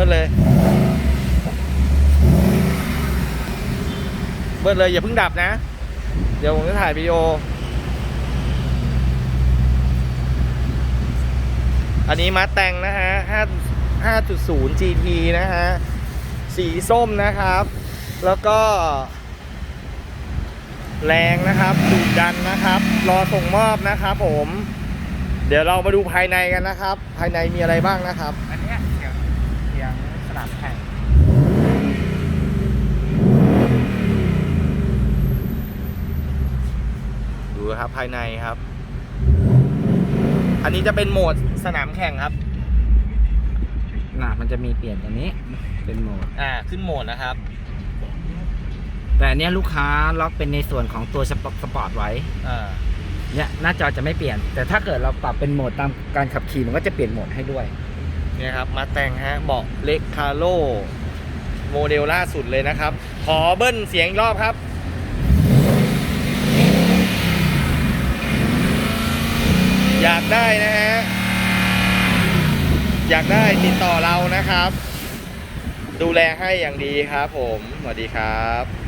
บิ้ลเลย เบิ้ลเลย อย่าเพิ่งดับนะ เดี๋ยวผมจะถ่ายวิดีโอ อันนี้มาแต่งนะฮะ5 5.0 GT นะฮะ สีส้มนะครับ แล้วก็ แรงนะครับดุดันนะครับ รอส่งมอบนะครับผมเดี๋ยวเรามาดูภายในกันนะครับ ภายในมีอะไรบ้างนะครับ อันเนี้ยเสียงเสียงสนามแข่ง ดู ครับ ภายในครับ อันนี้จะเป็นโหมดสนามแข่งครับน่ะมันจะมีเปลี่ยนตรงนี้ เป็นโหมด อ่า ขึ้นโหมดนะครับ แต่อันเนี้ยลูกค้าล็อกเป็นในส่วนของตัวสปอสปอร์ตไว้ อ่า เนี่ยหน้าจอจะไม่เปลี่ยน แต่ถ้าเกิดเราปรับเป็นโหมดตามการขับขี่มันก็จะเปลี่ยนโหมดให้ด้วย เนี่ยครับ มาแต่งฮะเบาะเล็กคาโลโมเดลล่าสุดเลยนะครับ ขอเบิ้ลเสียงอีกรอบครับ อยากได้นะฮะ อยากได้ติดต่อเรานะครับ ดูแลให้อย่างดีครับผม สวัสดีครับ